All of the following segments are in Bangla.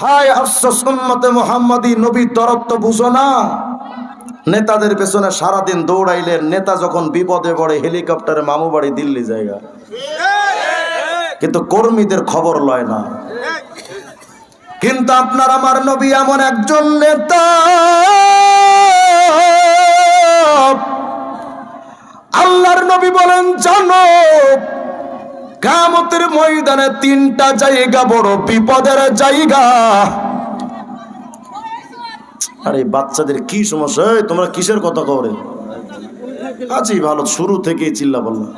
হায় আফসোস, উম্মতে মোহাম্মদী নবী দরত্ব বুঝো না। নেতাদের পেছনে সারাদিন দৌড়াইলেন নেতা যখন বিপদে পড়ে, হেলিকপ্টারে মামু বাড়ি, দিল্লি জায়গা। কিন্তু কর্মীদের খবর লয় না। কিন্তু আপনার আমার নবী এমন একজন নেতা। আল্লাহর নবী বলেন, জানো কামতের ময়দানে তিনটা জায়গা, বড় বিপদের জায়গা। আরে, বাচ্চাদের কি সমস্যা? তোমরা কিসের কথা করে আছি, ভালো, শুরু থেকেই চিল্লা বললাম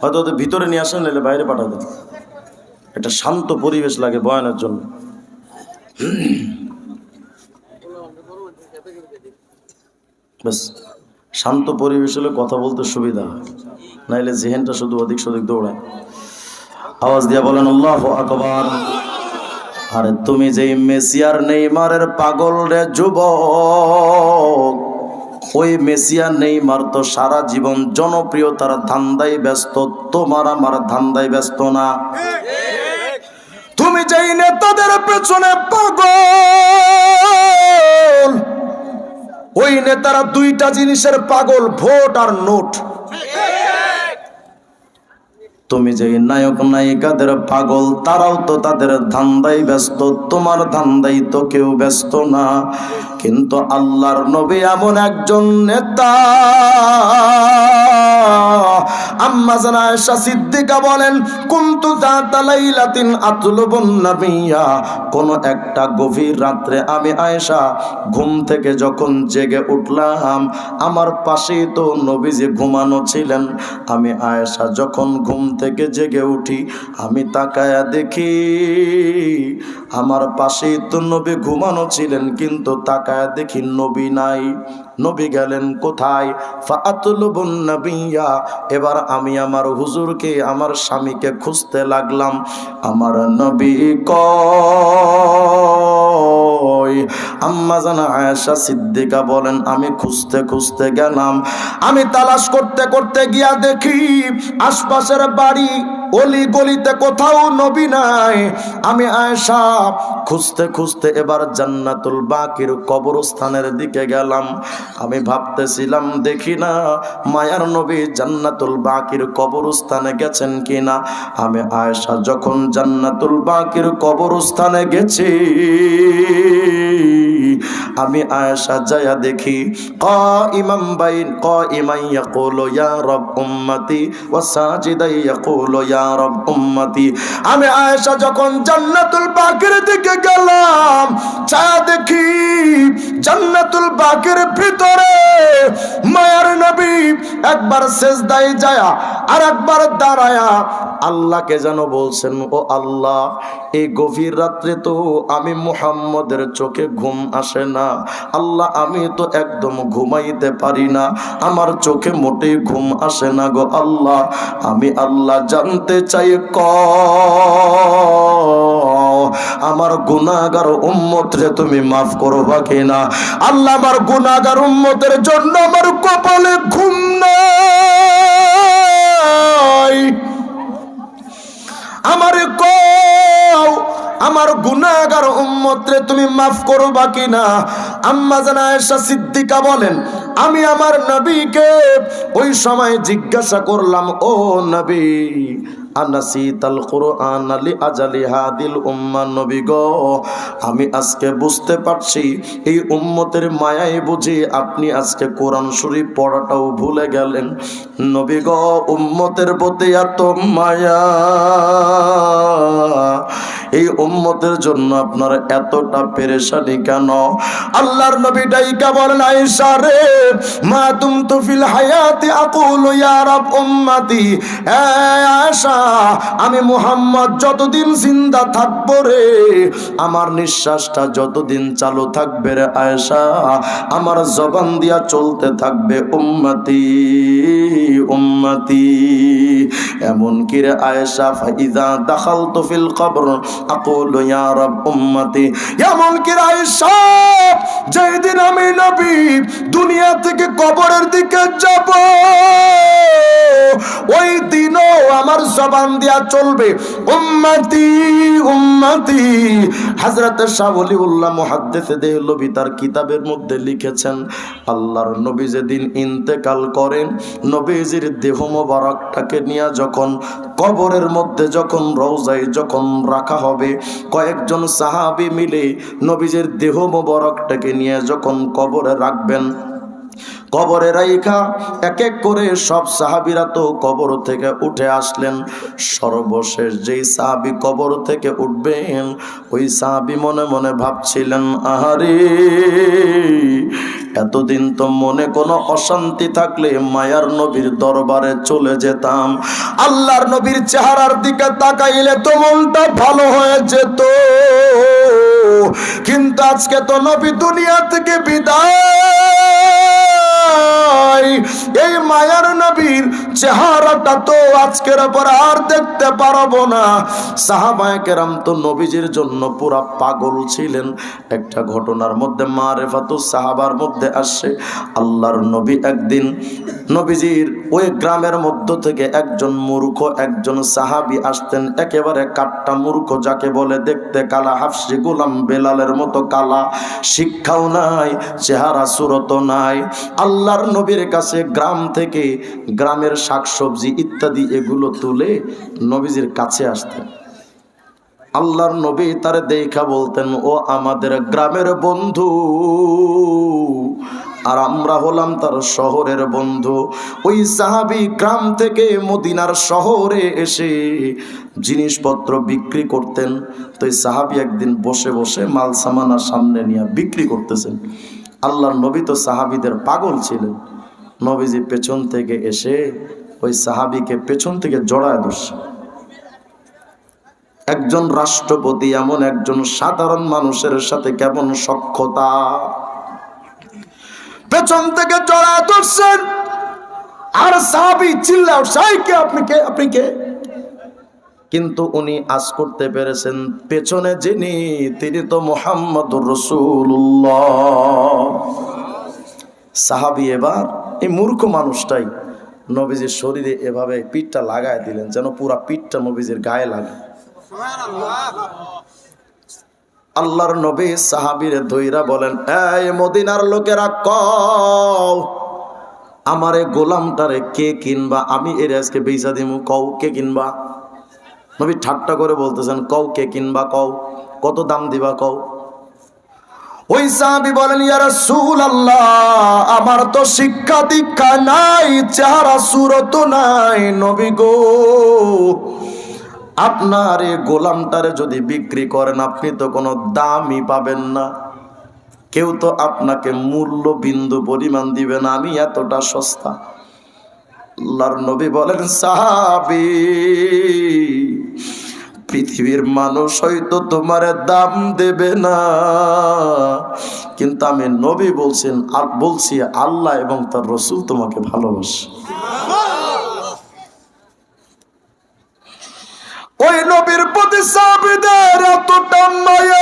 হয়তো ওদের ভিতরে নিয়ে আসেন, নাহলে বাইরে পাঠাবেন। একটা শান্ত পরিবেশ লাগে বয়ানের জন্য। ব্যাস, শান্ত পরিবেশ হলে কথা বলতে সুবিধা হয়। নাইলে জেহেনটা শুধু অধিক সধিক দৌড়ায়। আওয়াজ দিয়া বলেন, আল্লাহ আকবার। আরে তুমি যেই মেসিয়ার নেইমারের পাগল রে যুবক, ওই মেসিয়া নেইমার তো সারা জীবন জনপ্রিয়তার ধান্দায় ব্যস্ত, তোমার আমার ধান্দায় ব্যস্ত না। তুমি যেই নেতাদের পেছনে পাগল ওই নেতারা দুইটা জিনিসের পাগল, ভোট আর নোট। তুমি যে নায়ক নায়িকাদের পাগল, তারাও তো তাদের ধান্দাই ব্যস্ত, তোমার ধান্দাই তো কেউ ব্যস্ত না। কিন্তু আল্লাহর নবী এমন একজন নেতা। আম্মা জানা আয়েশা সিদ্দিকা বলেন, কুনতু যাতা লাইলাতিন আতলুবুন নাবিয়া। কোন একটা গভীর রাত্রে আমি আয়েশা ঘুম থেকে যখন জেগে উঠলাম, আমার পাশেই তো নবীজি ঘুমানো ছিলেন। আমি আয়েশা যখন ঘুম থেকে জেগে উঠি, আমি তাকায়া দেখি, আমার পাশেই তো নবী ঘুমানো ছিলেন, কিন্তু তাকায়া দেখি নবী নাই। নবী গেলেন কোথায়? ফাতুলবুন নবিয়া। এবার আমি আমার হুজুরকে, আমার স্বামীকে খুঁজতে লাগলাম। আমার নবী কই আম্মা জানা আয়েশা সিদ্দিকা বলেন, আমি খুঁজতে খুঁজতে গেলাম। আমি তালাশ করতে করতে গিয়া দেখি আশপাশের বাড়ি অলি গলিতে কোথাও নবী নাই। আমি আয়েশা, খুঁজতে খুঁজতে এবার জান্নাতুল বাকির কবরস্থানের দিকে গেলাম। আমি ভাবতেছিলাম, দেখি না মায়ার নবী জান্নাতুল বাকির কবরস্থানে গেছেন কিনা। আমি আয়েশা, যখন জান্নাতুল বাকির কবরস্থানে গেছি, আমি আয়েশা যায়া দেখি ক ইমাম বাইন ক ইমাই ইয়াকুলু, ইয়া রব উম্মতি, ওয়া সাজিদাই ইয়াকুলু, ইয়া রব উম্মতি। আমি আয়েশা যখন জান্নাতুল বাকির দিকে গেলাম চা দেখি জান্নাতুল বাকির ভিতরে একবার সেজদায় যায়া আর একবার দাঁড়ায়া। আল্লাহকে যেন বলছেন, ও আল্লাহ, এই গভীর রাত্রে তো আমি মুহাম্মদের চোখে ঘুম আসে না। আল্লাহ, আমি তো একদম ঘুমাইতে পারি না। আমার চোখে মোটেই ঘুম আসে না গো আল্লাহ। আমি আল্লাহ জানতে চাই ক আমার গুনাগার উম্মত রে তুমি মাফ করবা কিনা? আল্লাহ আমার গুনাগার উম্মতের জন্য আমার কপালে ঘুম নাই। আমার কও আমার গুনাহগার উম্মতরে তুমি মাফ করবা কিনা? আম্মা জানা আয়েশা সিদ্দিকা বলেন, আমি আমার নবীকে ওই সময় জিজ্ঞাসা করলাম, ও নবী আনাসিতাল কোরআন আলি আজালি হাদিল উম্মা নবী গো, আমি আজকে বুঝতে পারছি, এই উম্মতের মায়ায় বুঝি আপনি আজকে কোরআন শরীফ পড়াটাও ভুলে গেলেন। নবী গো, উম্মতের প্রতি এত মায়া, এই উম্মতের জন্য আপনার এতটা পেরেশানি কেন? আল্লাহর নবী ডাইকা বলেন, আয়েশা রে, মা তুম তো ফিল হায়াতি, আকুল ইয়া রাব উম্মতি। এ আয়েশা আমি মুহাম্মদ যতদিন জিন্দা থাকব রে, আমার নিঃশ্বাসটা যতদিন চালু থাকবে রে আয়েশা, আমার জবান দিয়া চলতে থাকবে উম্মতি উম্মতি। এমন কি রে আয়েশা ফাইদা দাখাল ফিল কবর, আকুল ইয়া রব উম্মতি। এমন কি রে আয়েশা, যেদিন আমি নবী দুনিয়া থেকে কবরের দিকে যাব, ওই দিনও জবান দিয়া চলবে। উম্মতি উম্মতি। হযরত শাহ ওলিউল্লাহ মুহাদ্দিস দেহলভী তার কিতাবের মধ্যে লিখেছেন, আল্লাহর নবী যেদিন ইন্তেকাল করেন, নবীজির দেহ মোবারকটাকে নিয়ে যখন কবরের মধ্যে যখন রওজায় যখন রাখা হবে, কয়েকজন সাহাবী মিলে নবীজির দেহ মোবারকটাকে নিয়ে যখন কবরে রাখবেন কবরে রাইখা এক এক করে সব সাহাবিরা তো কবর থেকে উঠে আসলেন। সর্বশেষ যেই সাহাবি কবর থেকে উঠবেন, ওই সাহাবি মনে মনে ভাবছিলেন, আহারে, এতদিন তো মনে কোনো অশান্তি থাকলে মায়ার নবীর দরবারে চলে যেতাম। আল্লাহর নবীর চেহারার দিকে তাকাইলে তো মনটা ভালো হয়ে যেত। কিন্তু আজকে তো নবী দুনিয়া থেকে বিদায়। এই মায়ার নবীর চেহারাটা তো আজকের পর আর দেখতে পারব না। তো নবীজির জন্য পুরা পাগল ছিলেন। একটা ঘটনার মধ্যে মারেফাতু সাহাবার মধ্যে আল্লাহর নবী একদিন নবীজির ওই গ্রামের মধ্য থেকে একজন মূর্খ, একজন সাহাবি আসতেন। একেবারে কাট্টা মূর্খ যাকে বলে দেখতে কালা, হাফসি, গোলাম বেলালের মতো কালা। শিক্ষাও নাই, চেহারা সুরত নাই। আল্লাহর নবীর কাছে গ্রাম থেকে গ্রামের শাকসবজি ইত্যাদি এগুলো তুলে নবীজির কাছে আসতেন। আল্লাহর নবী তার দেখা বলতেন, ও আমাদের গ্রামের বন্ধু, আর আমরা হলাম তার শহরের বন্ধু। ওই সাহাবি গ্রাম থেকে মদিনার শহরে এসে জিনিসপত্র বিক্রি করতেন। তো এই সাহাবি একদিন বসে বসে মাল সামানার সামনে নিয়ে বিক্রি করতেছেন। আল্লাহর নবী তো সাহাবিদের পাগল ছিলেন। নবীজি পেছন থেকে এসে ওই সাহাবিকে পেছন থেকে জড়ায় ধরছে। একজন রাষ্ট্রপতি এমন একজন সাধারণ মানুষের সাথে কেমন সক্ষতা পেছন থেকে জড়ায় ধরছেন। আর সাহাবি চিল্লা আপনি কে আপনি কে? কিন্তু উনি আজ করতে পেরেছেন পেছনে যিনি, তিনি তো মোহাম্মদুর রসুল্লাহ সাহাবি এবার, এই মূর্খ মানুষটাই নবীজির শরীরে এভাবে পিঠটা লাগায় দিলেন, যেন পুরা পিঠটা নবীজির গায়ে লাগে। আল্লাহর নবী সাহাবির ধৈরা বলেন, এই মদিনার লোকেরা কও, আমারে গোলামটারে কে কিনবা? আমি এর আজকে বেচা দিমু, কও কে কিনবা? নবী ঠাট্টা করে বলতেছেন, কও কে কিনবা কও? কত দাম দিবা কও? ওই সাহাবি বলেন, ইয়া রাসূলুল্লাহ, আমার তো শিক্ষা দীক্ষা নাই, চেহারা সুরত নাই, নবী গো। আপনার এই গোলামটারে যদি বিক্রি করেন, আপনি তো কোনো দামই পাবেন না। কেউ তো আপনাকে মূল্য বিন্দু পরিমাণ দিবে না, আমি এতটা সস্তা। আল্লাহর নবী বলেন, সাহাবি, পৃথিবীর মানুষ হয়তো তোমার দাম দেবে না, কিন্তু আমি নবী বলছেন, আর বলছি আল্লাহ এবং তার রসুল তোমাকে ভালোবাসে। ওই নবীর প্রতি সাবিদের এতটা মায়া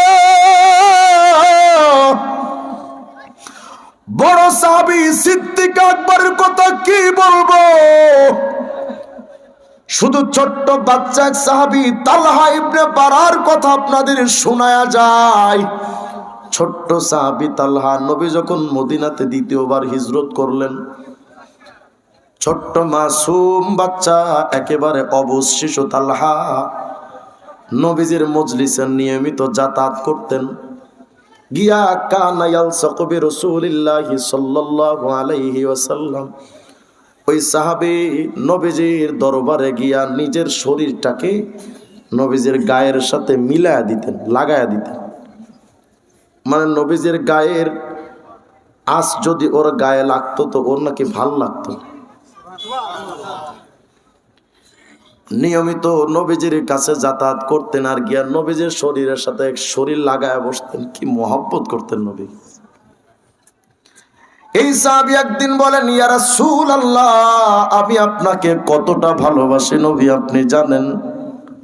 শুধু ছোট্ট বাচ্চা এক সাহাবি, তালহা ইবনে পারার কথা আপনাদের শোনায়া যায়। ছোট্ট সাহাবি তালহা নবী যখন মদিনাতে দ্বিতীয়বার হিজরত করলেন, ছোট্ট মাসুম বাচ্চা একেবারে অবশ শিশু তালহা নবীজির মজলিসের নিয়মিত যাতায়াত করতেন। গিয়া কানায়াল সকবি রসুলিল্লাহি সাল্লাল্লাহু আলাইহি ওয়াসাল্লাম। ওই সাহাবী নবীজির দরবারে গিয়া নিজের শরীরটাকে নবীজির গায়ের সাথে মিলায়া দিতেন, লাগায়া দিতেন। মানে নবীজির গায়ের আঁচ যদি ওর গায়ে লাগতো তো ওর নাকি ভালো লাগতো নিয়মিত নবীজির কাছে যাতায়াত করতেন আর গিয়া নবীজির শরীরের সাথে এক শরীর লাগায় বসতেন। কি মহব্বত করতেন নবী। এই সাহাবি একদিন বলেন, ইয়া রাসূলুল্লাহ, আমি আপনাকে কতটা ভালোবাসি নবী, আপনি জানেন?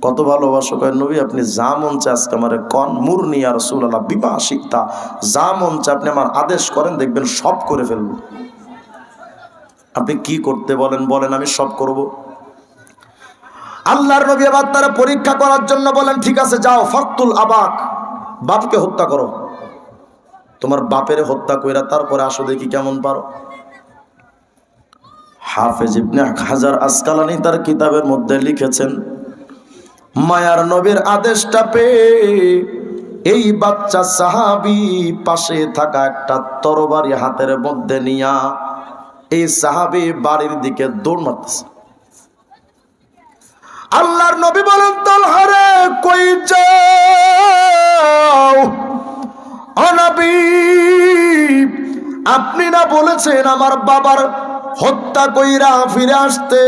কত ভালোবাসো? কয়, নবী, আপনি যা মন চায় আজকে আমার কন। মুরনি আর রাসূলুল্লাহ বিবাহ শিক্ষা যা মন চায় আপনি আমার আদেশ করেন, দেখবেন সব করে ফেলব। আপনি কি করতে বলেন বলেন, আমি সব করব। আল্লাহর নবী আবার তারা পরীক্ষা করার জন্য বলেন, ঠিক আছে, যাও, ফক্তুল আবাক, বাপকে হত্যা করো। তোমার বাপের হত্যা কইরা তারপরে আসো দেখি কেমন পারো। হাফেজ ইবনে হাজার আসকালানি তার কিতাবের মধ্যে লিখেছেন, মায়ার নবীর আদেশটা পেয়ে এই বাচ্চা সাহাবি পাশে থাকা একটা তরবারি হাতের মধ্যে নিয়া এই সাহাবি বাড়ির দিকে দৌড় মারতেছে। আল্লাহর নবী বলেন তালহারে কই যাও? আপনি না বলেছেন আমার বাবার হত্যা কইরা ফিরে আসতে?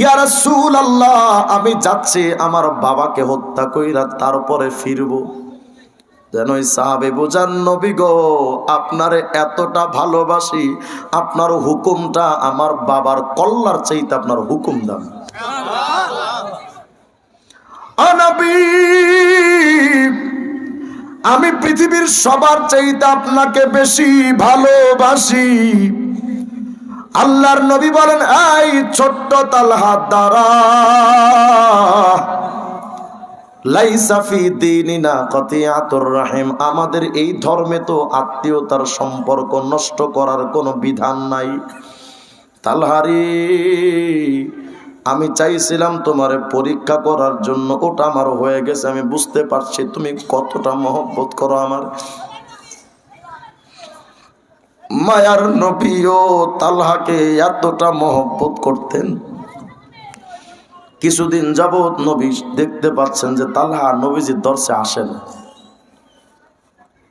ইয়া রাসূল আল্লাহ আমি যাচ্ছি, আমার বাবাকে হত্যা কইরা তারপরে ফিরবো। যেন সাহাবে বোঝান, নবী গো, আপনারে এতটা ভালোবাসি, আপনার হুকুমটা আমার বাবার কল্লার চাইতে আপনার হুকুম দাম আমি পৃথিবীর সবার চাইতে আপনাকে বেশি ভালোবাসি। আল্লাহর নবী বলেন, এই ছোট্ট তালহা দ্বারা লাইসাফি দিনিনা কতিয়াতুর রাহিম, আমাদের এই ধর্মে তো আত্মীয়তার সম্পর্ক নষ্ট করার কোনো বিধান নাই। তালহারি আমি চাইছিলাম তোমারে পরীক্ষা করার জন্য, ওটা আমার হয়ে গেছে, আমি বুঝতে পারছি। তুমি কতটা মহব্বত করো আমার। মায়ার নবীও তালহাকে এতটা মহব্বত করতেন। কিছুদিন যাবৎ নবী দেখতে পাচ্ছেন যে তালহা নবীজির দর্শে আসেন।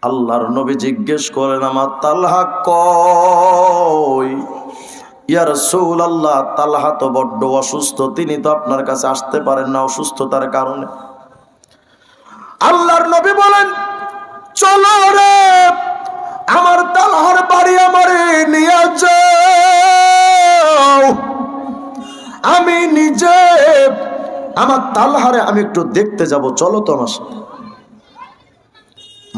আল্লাহর নবী জিজ্ঞেস করেন, আমার তালহা কই? ইয়ার সৌল আল্লাহ তালহা তো বড্ড অসুস্থ, তিনি তো আপনার কাছে আসতে পারেন না অসুস্থতার কারণে। আল্লাহর নবী বলেন, চলো রে, আমার তালহার বাড়ি আমারে নিয়ে আমি নিজে, আমার তালহারে আমি একটু দেখতে যাব, চলো তো আমার সাথে।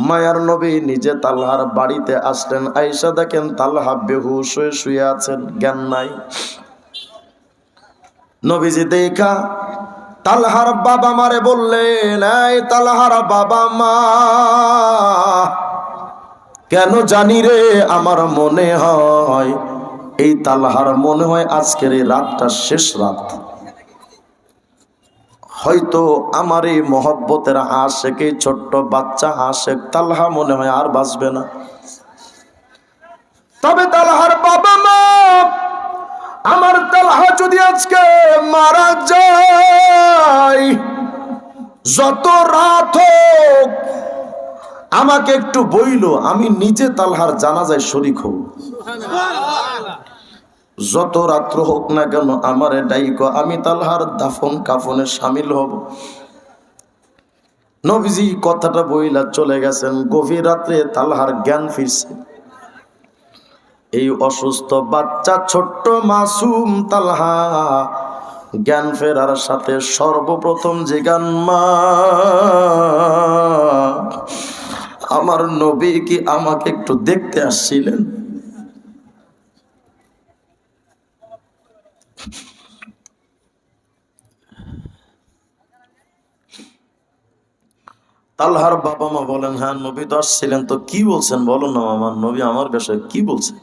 মায়ার নবী নিজে তালহার বাড়িতে আসলেন। আইসা দেখেন তালহা বেহুশ হয়ে শুয়ে আছেন, জ্ঞান নাই। নবীজি দেখা, তালহার বাবা মারে বললেন, এই তালহার বাবা মা, কেন জানি রে, আমার মনে হয়, এই তালহার মনে হয় আজকের এই রাতটা শেষ রাত। হয়তো আমার এই মহব্বতের আশেক, এই ছোট্ট বাচ্চা আশেক, তালহা মনে হয় আর বাঁচবে না। তবে তালহার বাবা মা, আমার তালহা যদি আজকে মারা যায়, যত রাত হোক, আমাকে একটু বইল, আমি নিজে তালহার জানাজায় শরিক হব। যত রাত্র হোক না কেন আমার ডাইক, আমি তালহার দাফন কাফনে সামিল হব। নবীজি কথাটা বইলা চলে গেছেন, গভীর রাত্রে তালহার জ্ঞান ফিরছে। এই অসুস্থ বাচ্চা, ছোট্ট মাসুম তালহা, জ্ঞান ফেরার সাথে সর্বপ্রথম যে গান মা। আমার নবী কি আমাকে একটু দেখতে আসছিলেন? তালহার বাবা মা বলেন হ্যাঁ নবী তো আসছিলেন, তো কি বলছেন? বলো না আমার নবী আমার বিষয়ে কি বলছেন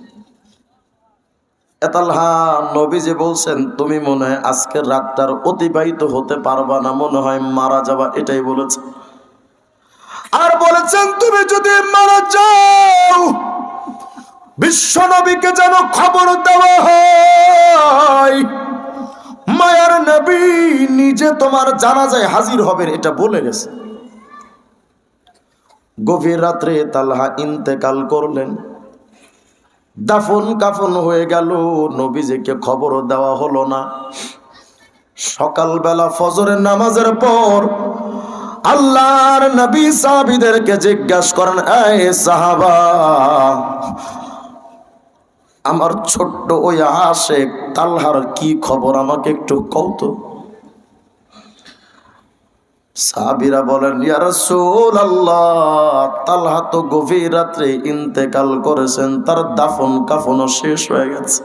এতালহা নবী যে বলছেন, তুমি মনে হয় আজকের রাতটার অতিবাহিত হতে পারবা না, মনে হয় মারা যাবা, এটাই বলেছে। আর বলেছেন, তুমি যদি মারা যাও বিশ্ব নবীকে যেন খবর দেওয়া হয়। মায়ার নবী নিজে তোমার জানাজায় হাজির হবেন, এটা বলে গেছে। গভীর রাত্রে তালহা ইন্তেকাল করলেন। দাফন কাফন হয়ে গেল, নবীজিকে খবর দেওয়া হলো না। সকালবেলা ফজরের নামাজের পর আল্লাহর নবী সাহাবিদেরকে জিজ্ঞাসা করেন, এই সাহাবা আমার ছোট্ট ওই আশেক তালহার কি খবর? আমাকে একটু কৌত সাহাবিরা বলেন তালহা তো গভীর রাত্রে ইন্তেকাল করেছেন, তার দাফন কাফনও শেষ হয়ে গেছে।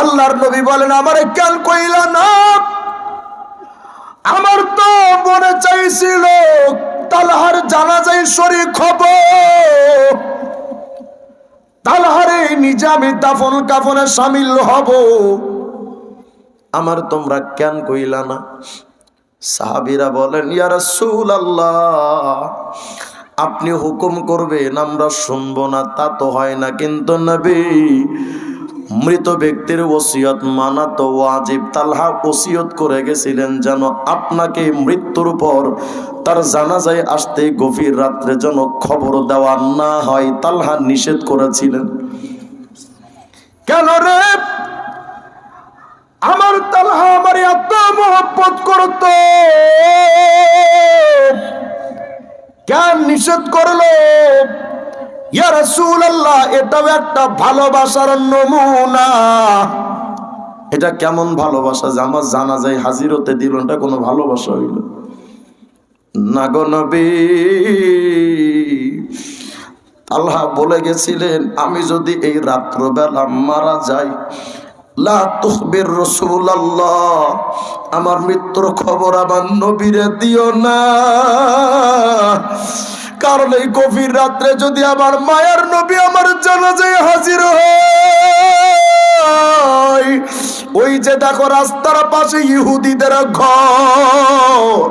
আল্লাহর নবী বলেন, আমার কেন কইলা না, আমার তো মনে চাইছিল তালহার জানা জানাজাই শরীর খবর তালহারে নিজে আমি দাফন কাফনে সামিল হব। আমার তোমরা কেন কইলা না? সাহাবিরা বলেন, ইয়া রাসূল আল্লাহ আপনি হুকুম করবেন, আমরা শুনব না, তা তো হয় না। কিন্তু নবী মৃত ব্যক্তির ওসিয়ত মানা তো ওয়াজিব তালহা ওসিয়ত করে গেছিলেন যেন আপনাকে মৃত্যুর পর তার জানাজায় আসতে গভীর রাত্রে যেন খবর দেওয়া না হয় তালহা নিষেধ করেছিলেন। কেন রে? আমার তালহা আমার এত মহব্বত করত। কেন নিষেধ করল? ইয়া রাসূলুল্লাহ এটাও একটা ভালোবাসার নমুনা। এটা কেমন ভালোবাসা যে আমার জানা যায় হাজির হতে দিল এটা কোনো ভালোবাসা হইল? না আল্লাহ বলে গেছিলেন, আমি যদি এই রাত্রবেলা মারা যাই আমার মৃত্যুর খবর আমার নবীরে দিও না। কারণ এই গভীর রাত্রে যদি আমার মায়ার নবী আমার জানাজায় হাজির হয়, ওই যে দেখো রাস্তার পাশে ইহুদিদের ঘর।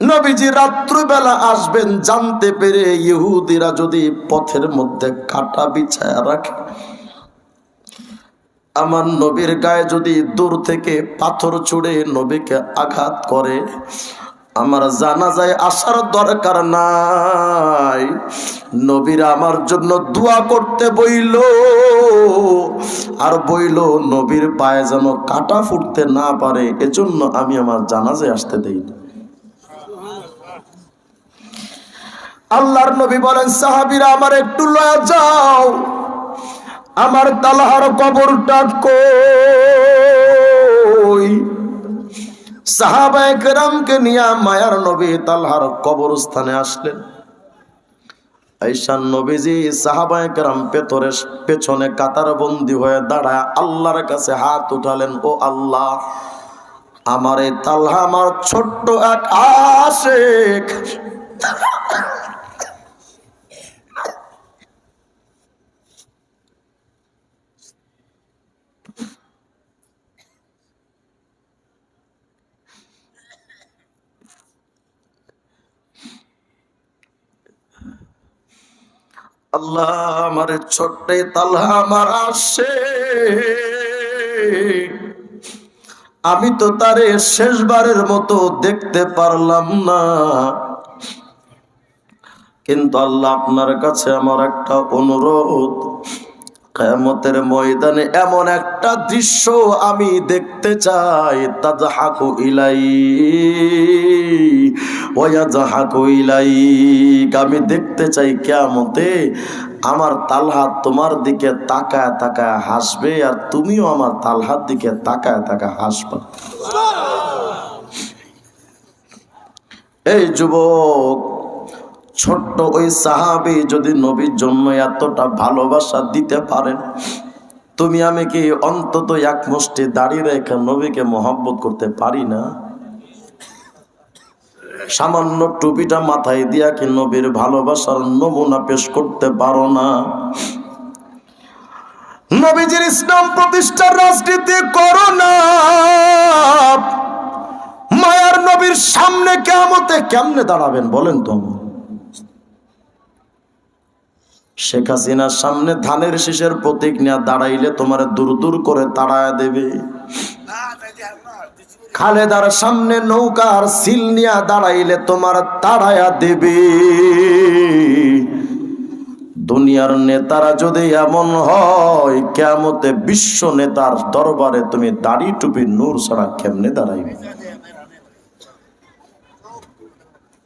নবীজি রাত্রিবেলা আসবেন, জানতে পেরে ইহুদিরা যদি পথের মধ্যে কাটা বিছায়া রাখে, আমার নবীর গায়ে যদি দূর থেকে পাথর ছুড়ে নবীকে আঘাত করে আমার জানা যায় আসার দরকার নাই। নবীরা আমার জন্য দোয়া করতে বইল, আর বইল, নবীর পায়ে যেন কাটা ফুটতে না পারে, এজন্য আমি আমার জানাজায় আসতে দেই আল্লাহর নবী বলেন, সাহাবীরা আমার একটু লয়া যাও, আমার তালহার কবরটা কই? সাহাবা একরামকে নিয়ে মায়ার নবী তালহার কবরস্থানে আসলেন। নবীজি পেছনে কাতার বন্দি হয়ে দাঁড়ায় আল্লাহর কাছে হাত উঠালেন, ও আল্লাহ, আমার এই তালহা আমার ছোট্ট এক আশেক আল্লাহ আমার ছোট্ট তালহা আমার আসে। আমি তো তারে শেষবারের মতো দেখতে পারলাম না। কিন্তু আল্লাহ আপনার কাছে আমার একটা অনুরোধ। কেমতের ময়দানে এমন একটা দৃশ্য আমি দেখতে চাই। তাজহাকু ইলাই, ওয়াজাহাকু ইলাই আমি দেখতে চাই কেমতে আমার তালহাত তোমার দিকে তাকায় তাকায় হাসবে আর তুমিও আমার তালহাত দিকে তাকায় তাকায় হাসবা। এই যুবক, ছোট্ট ওই সাহাবি যদি নবীর জন্য এতটা ভালোবাসা দিতে পারেন, তুমি আমি কি অন্তত এক মুষ্টি দাঁড়িয়ে রেখে নবীকে মহব্বত করতে পারি না? সামান্য টুপিটা মাথায় দিয়া কি নবীর ভালোবাসার নমুনা পেশ করতে পারো না? নবীজির ইসলাম প্রতিষ্ঠার রাজনীতি করো না। মায়ার নবীর সামনে কেমতে কেমনে দাঁড়াবেন বলেন তো? শেখ হাসিনার সামনে ধানের শীষের প্রতীক নিয়ে দাঁড়াইলে তোমার দূর দূর করে তাড়ায় দেবে। খালেদার সামনে নৌকার সিল নিয়ে দাঁড়াইলে তোমার তাড়ায়া দেবে। দুনিয়ার নেতারা যদি এমন হয় কেমতে বিশ্ব নেতার দরবারে তুমি দাড়ি টুপি নূর ছাড়া কেমনে দাঁড়াইবে?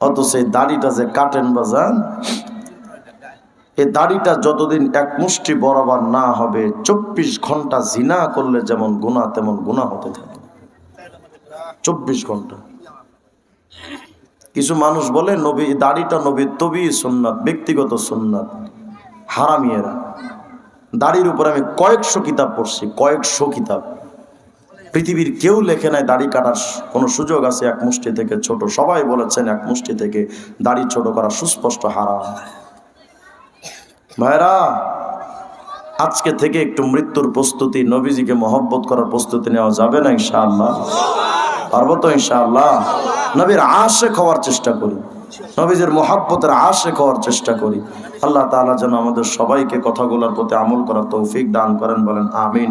অত সেই দাড়িটা যে কাটেন বাজান, এই দাড়িটা যতদিন এক মুষ্টি বরাবর না হবে, চব্বিশ ঘণ্টা জিনা করলে যেমন গুণা তেমন গুণা হতে থাকে চব্বিশ ঘণ্টা। কিছু মানুষ বলে, নবী, দাড়িটা নবী তবি সুন্নাত, ব্যক্তিগত সুন্নাত, হারামিয়েরা। দাড়ির উপরে আমি কয়েকশো কিতাব পড়ছি, কয়েকশো কিতাব। পৃথিবীর কেউ লেখে নাই দাড়ি কাটার কোনো সুযোগ আছে? এক মুষ্টি থেকে ছোট, সবাই বলেছেন এক মুষ্টি থেকে দাড়ি ছোট করা সুস্পষ্ট হারাম। ভাইরা আজকে থেকে একটু মৃত্যুর প্রস্তুতি, নবীজিকে মহব্বত করার প্রস্তুতি নেওয়া যাবে না ইনশাআল্লাহ। পারব তো ইনশাআল্লাহ। নবীর আশেক হওয়ার চেষ্টা করি। নবীজের মহাব্বতের আশেক হওয়ার চেষ্টা করি। আল্লাহ তাআলা যেন আমাদের সবাইকে কথাগুলোর প্রতি আমল করার তৌফিক দান করেন, বলেন আমিন।